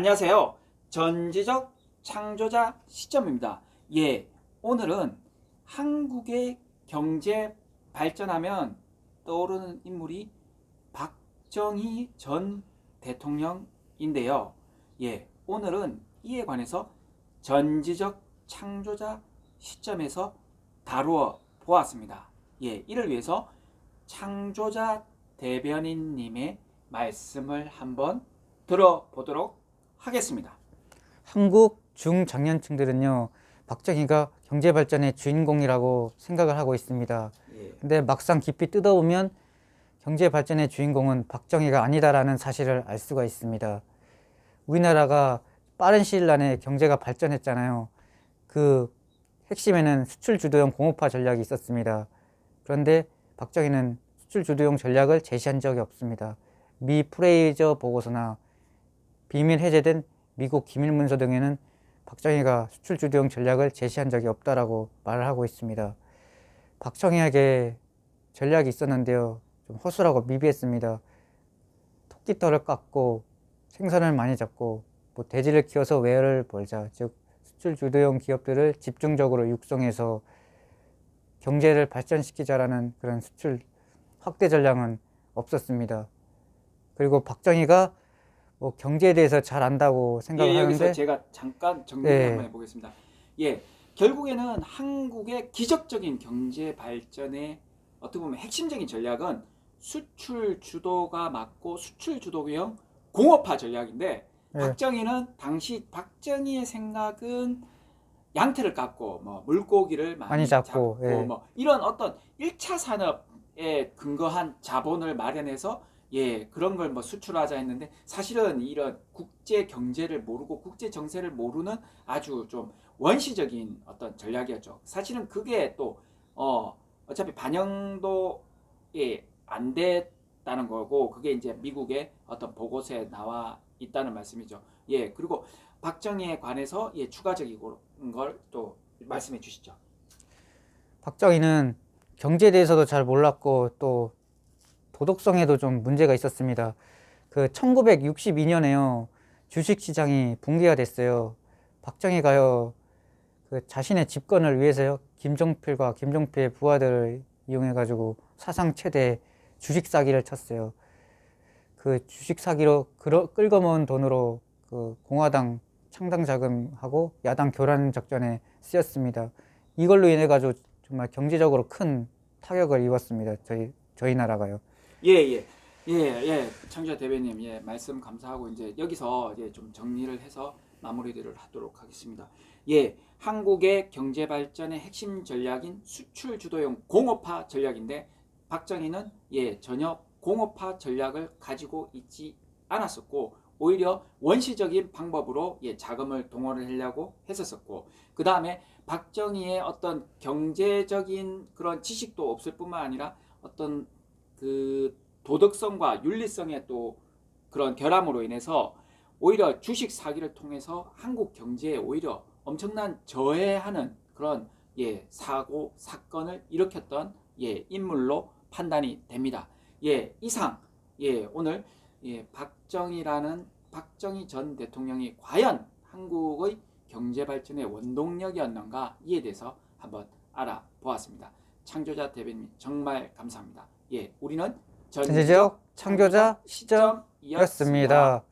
안녕하세요. 전지적 창조자 시점입니다. 예, 오늘은 한국의 경제 발전하면 떠오르는 인물이 박정희 전 대통령인데요. 예, 오늘은 이에 관해서 전지적 창조자 시점에서 다루어 보았습니다. 예, 이를 위해서 창조자 대변인님의 말씀을 한번 들어보도록 하겠습니다. 한국 중장년층들은요 박정희가 경제 발전의 주인공이라고 생각을 하고 있습니다. 예, 근데 막상 깊이 뜯어보면 경제 발전의 주인공은 박정희가 아니다라는 사실을 알 수가 있습니다. 우리나라가 빠른 시일 안에 경제가 발전했잖아요. 그 핵심에는 수출 주도형 공업화 전략이 있었습니다. 그런데 박정희는 수출 주도형 전략을 제시한 적이 없습니다. 미 프레이저 보고서나 비밀 해제된 미국 기밀 문서 등에는 박정희가 수출 주도형 전략을 제시한 적이 없다라고 말을 하고 있습니다. 박정희에게 전략이 있었는데요. 좀 허술하고 미비했습니다. 토끼털을 깎고 생선을 많이 잡고 뭐 돼지를 키워서 외화를 벌자. 즉 수출 주도형 기업들을 집중적으로 육성해서 경제를 발전시키자라는 그런 수출 확대 전략은 없었습니다. 그리고 박정희가 뭐 경제에 대해서 잘 안다고 생각을 예, 여기서 하는데 제가 잠깐 정리를 네. 한번 해보겠습니다. 예, 결국에는 한국의 기적적인 경제 발전의 어떻게 보면 핵심적인 전략은 수출 주도가 맞고 수출 주도형 공업화 전략인데 네. 박정희는 당시 박정희의 생각은 양태를 깎고 뭐 물고기를 많이, 많이 잡고, 예. 뭐 이런 어떤 1차 산업에 근거한 자본을 마련해서 예 그런 걸 뭐 수출하자 했는데 사실은 이런 국제 경제를 모르고 국제 정세를 모르는 아주 좀 원시적인 어떤 전략이었죠. 사실은 그게 또 어 어차피 반영도 예 안 됐다는 거고 그게 이제 미국의 어떤 보고서에 나와 있다는 말씀이죠. 예 그리고 박정희에 관해서 예 추가적인 걸 또 말씀해 주시죠. 박정희는 경제에 대해서도 잘 몰랐고 또 도덕성에도 좀 문제가 있었습니다. 그 1962년에요. 주식 시장이 붕괴가 됐어요. 박정희가요. 그 자신의 집권을 위해서요. 김종필과 김종필의 부하들을 이용해 가지고 사상 최대 주식 사기를 쳤어요. 그 주식 사기로 끌어, 끌어모은 돈으로 그 공화당 창당 자금하고 야당 교란 작전에 쓰였습니다. 이걸로 인해 가지고 정말 경제적으로 큰 타격을 입었습니다. 저희 저희 나라가요. 예, 예. 예, 예. 창조자 대변님, 예, 말씀 감사하고 이제 여기서 이제 좀 정리를 해서 마무리를 하도록 하겠습니다. 예, 한국의 경제 발전의 핵심 전략인 수출 주도형 공업화 전략인데 박정희는 예, 전혀 공업화 전략을 가지고 있지 않았었고 오히려 원시적인 방법으로 예, 자금을 동원을 하려고 했었었고 그 다음에 박정희의 어떤 경제적인 그런 지식도 없을 뿐만 아니라 어떤 그 도덕성과 윤리성의 또 그런 결함으로 인해서 오히려 주식 사기를 통해서 한국 경제에 오히려 엄청난 저해하는 그런 예 사고 사건을 일으켰던 예 인물로 판단이 됩니다. 예 이상 예 오늘 예 박정희라는 박정희 전 대통령이 과연 한국의 경제 발전의 원동력이었는가 이에 대해서 한번 알아보았습니다. 창조자 대변인 정말 감사합니다. 예, 우리는 전지적 창조자 시점이었습니다.